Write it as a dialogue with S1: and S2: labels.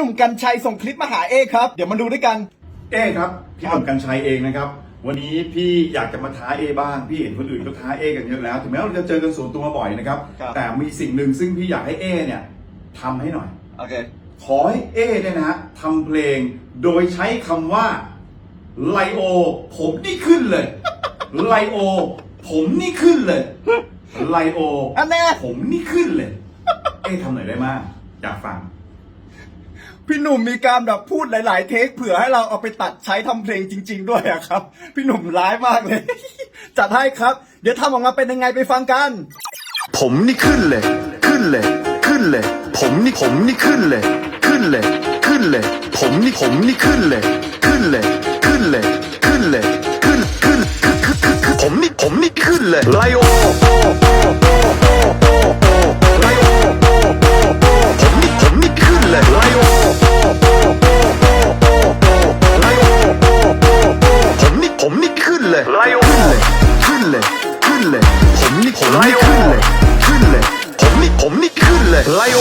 S1: หนุ่มกัญชัยส่งคลิปมาหาเอครับ เดี๋ยวมาดูด้วยกัน
S2: เอ้ครับพี่หนุ่มกัญชัยเองนะครับ วันนี้พี่อยากจะมาท้าเอบ้าง พี่เห็นคนอื่นก็ท้าเอกันเยอะแล้ว ถึงแม้เราจะเจอกันส่วนตัวบ่อยนะครับ
S1: ครับ
S2: แต่มีสิ่งหนึ่งซึ่งพี่อยากให้เอเนี่ยทำให้หน่อย
S1: โอเค
S2: ขอให้เอเนี่ยนะฮะทำเพลงโดยใช้คำว่าไลโอ ผมนี่ขึ้นเลยไลโอ ผมนี่ขึ้นเลยไลโอ
S1: อันแน่
S2: ผมนี่ขึ้นเลย เอ๊ะทำหน่อยได้มากอยากฟัง
S1: พี่หนุ่มมีการแบบพูดหลาย ๆ เทคเผื่อให้เราเอาไปตัดใช้ทำเพลงจริง ๆ ด้วยอะครับ พี่หนุ่มร้ายมากเลย จัดให้ครับ เดี๋ยวทำออกมาเป็นยังไงไปฟังกัน
S3: ผมนี่ขึ้นเลย ขึ้นเลย ขึ้นเลย ผมนี่ผมนี่ขึ้นเลย ขึ้นเลย ขึ้นเลย ผมนี่ผมนี่ขึ้นเลย ขึ้นเลย ขึ้นเลย ขึ้นเลย ขึ้นขึ้นขึ้นขึ้นขึ้นผมนี่ผมนี่ขึ้นเลยไลโอ เลยไลโอขึ้นเลยขึ้นเลยขึ้นเลย ผมนี่ผมนี่ขึ้นเลย ขึ้นเลย ผมนี่ผมนี่ขึ้นเลยไลโอ